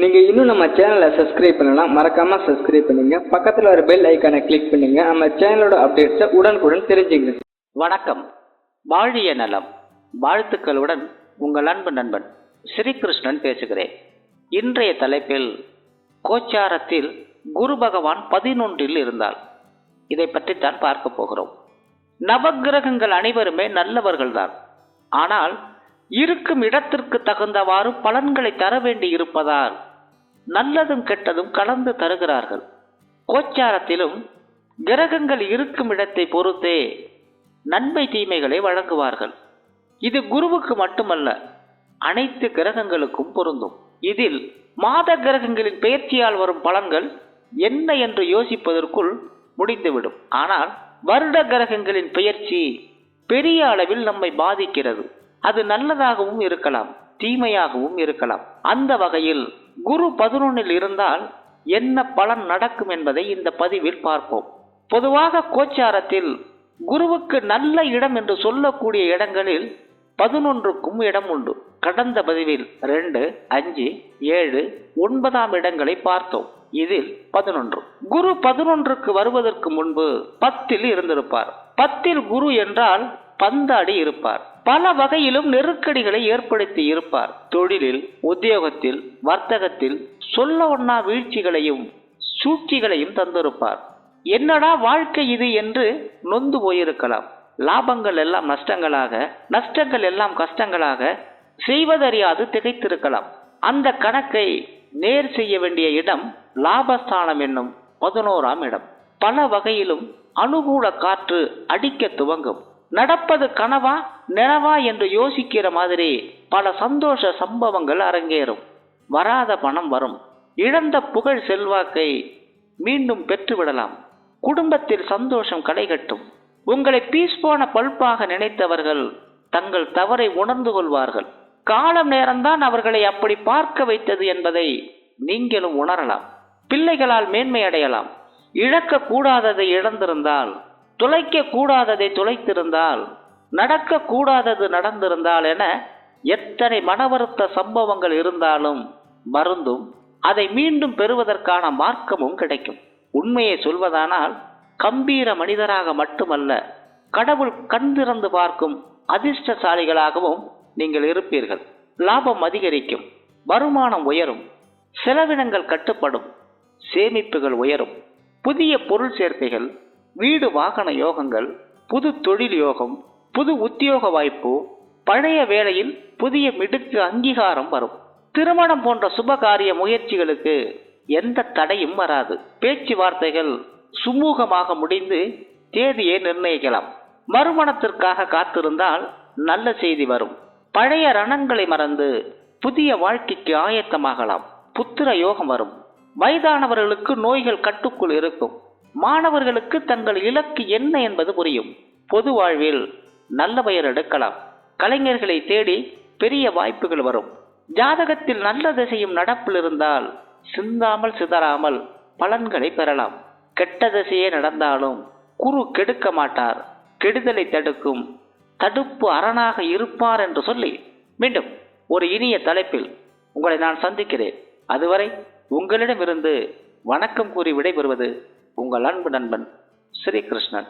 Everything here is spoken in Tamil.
நீங்கள் இன்னும் நம்ம சேனலை சப்ஸ்கிரைப் பண்ணலாம் மறக்காம சப்ஸ்கிரைப் பண்ணுங்க. பக்கத்தில் வர பெல் ஐக்கானை கிளிக் பண்ணுங்க. நம்ம சேனலோட அப்டேட்ஸை உடனுக்குடன் தெரிஞ்சுங்க வணக்கம். வாழிய நலம். வாழ்த்துக்களுடன் உங்கள் அன்பு நண்பன் ஸ்ரீகிருஷ்ணன் பேசுகிறேன். இன்றைய தலைப்பில் கோச்சாரத்தில் குரு பகவான் பதினொன்றில் இருந்தால் இதை பற்றித்தான் பார்க்க போகிறோம். நவக்கிரகங்கள் அனைவருமே நல்லவர்கள்தான். ஆனால் இருக்கும் இடத்திற்கு தகுந்தவாறு பலன்களை தர வேண்டி இருப்பதால் நல்லதும் கெட்டதும் கலந்து தருகிறார்கள். கோச்சாரத்திலும் கிரகங்கள் இருக்கும் இடத்தை பொறுத்தே நன்மை தீமைகளை வழங்குவார்கள். இது குருவுக்கு மட்டுமல்ல அனைத்து கிரகங்களுக்கும் பொருந்தும். இதில் மாத கிரகங்களின் பெயர்ச்சியால் வரும் பலன்கள் என்ன என்று யோசிப்பதற்குள் முடிந்துவிடும். ஆனால் வருட கிரகங்களின் பெயர்ச்சி பெரிய அளவில் நம்மை பாதிக்கிறது. அது நல்லதாகவும் இருக்கலாம் தீமையாகவும் இருக்கலாம். அந்த வகையில் குரு பதினொன்னில் இருந்தால் என்ன பலன் நடக்கும் என்பதை இந்த பதிவில் பார்ப்போம். பொதுவாக கோச்சாரத்தில் குருவுக்கு நல்ல இடம் என்று சொல்லக்கூடிய இடங்களில் பதினொன்றுக்கும் இடம் உண்டு. கடந்த பதிவில் ரெண்டு அஞ்சு ஏழு ஒன்பதாம் இடங்களை பார்த்தோம். இதில் பதினொன்று. குரு பதினொன்றுக்கு வருவதற்கு முன்பு பத்தில் இருந்திருப்பார். பத்தில் குரு என்றால் பந்தாடி இருப்பார். பல வகையிலும் நெருக்கடிகளை ஏற்படுத்தி இருப்பார். தொழிலில் உத்தியோகத்தில் வர்த்தகத்தில் சொல்ல ஒன்னா வீழ்ச்சிகளையும் சூழ்ச்சிகளையும் தந்திருப்பார். என்னடா வாழ்க்கை இது என்று நொந்து போயிருக்கலாம். லாபங்கள் எல்லாம் நஷ்டங்களாக நஷ்டங்கள் எல்லாம் கஷ்டங்களாக செய்வதறியாது திகைத்திருக்கலாம். அந்த கணக்கை நேர் செய்ய வேண்டிய இடம் லாபஸ்தானம் என்னும் பதினோராம் இடம். பல வகையிலும் அனுகூல காற்று அடிக்க துவங்கும். நடப்பது கனவா நினவா என்று யோசிக்கிற மாதிரி பல சந்தோஷ சம்பவங்கள் அரங்கேறும். வராத பணம் வரும். இழந்த புகழ் செல்வாக்கை மீண்டும் பெற்றுவிடலாம். குடும்பத்தில் சந்தோஷம் களைகட்டும். உங்களை பீஸ் போன பல்பாக நினைத்தவர்கள் தங்கள் தவறை உணர்ந்து கொள்வார்கள். காலம் நேரம்தான் அவர்களை அப்படி பார்க்க வைத்தது என்பதை நீங்களும் உணரலாம். பிள்ளைகளால் மேன்மை அடையலாம் இழக்க கூடாததை இழந்திருந்தால் துளைக்க கூடாததை துளைத்திருந்தால் நடக்க கூடாதது நடந்திருந்தால் என எத்தனை மனவருத்த சம்பவங்கள் இருந்தாலும் மருந்தும் அதை மீண்டும் பெறுவதற்கான மார்க்கமும் கிடைக்கும். உண்மையை சொல்வதானால் கம்பீர மனிதராக மட்டுமல்ல கடவுள் கண் திறந்து பார்க்கும் அதிர்ஷ்டசாலிகளாகவும் நீங்கள் இருப்பீர்கள். லாபம் அதிகரிக்கும் வருமானம் உயரும் செலவினங்கள் கட்டுப்படும் சேமிப்புகள் உயரும் புதிய பொருள் சேர்க்கைகள் வீடு வாகன யோகங்கள் புது தொழில் யோகம் புது உத்தியோக வாய்ப்பு பழைய வேலையில் புதிய மிடுக்கு அங்கீகாரம் வரும். திருமணம் போன்ற சுபகாரிய முயற்சிகளுக்கு எந்த தடையும் வராது. பேச்சுவார்த்தைகள் சுமூகமாக முடிந்து தேதியை நிர்ணயிக்கலாம். மறுமணத்திற்காக காத்திருந்தால் நல்ல செய்தி வரும். பழைய ரணங்களை மறந்து புதிய வாழ்க்கைக்கு ஆயத்தமாகலாம். புத்திர யோகம் வரும். வயதானவர்களுக்கு நோய்கள் கட்டுக்குள் இருக்கும். மாணவர்களுக்கு தங்கள் இலக்கு என்ன என்பது புரியும். பொது வாழ்வில் நல்ல பெயர் எடுக்கலாம். கலைஞர்களை தேடி பெரிய வாய்ப்புகள் வரும். ஜாதகத்தில் நல்ல திசையும் நடப்பில் இருந்தால் சிந்தாமல் சிதறாமல் பலன்களை பெறலாம். கெட்ட திசையே நடந்தாலும் குரு கெடுக்க மாட்டார். கெடுதலை தடுக்கும் தடுப்பு அரணாக இருப்பார் என்று சொல்லி மீண்டும் ஒரு இனிய தலைப்பில் உங்களை நான் சந்திக்கிறேன். அதுவரை உங்களிடமிருந்து வணக்கம் கூறி விடைபெறுவது உங்கள் அன்பு நண்பன் ஸ்ரீகிருஷ்ணன்.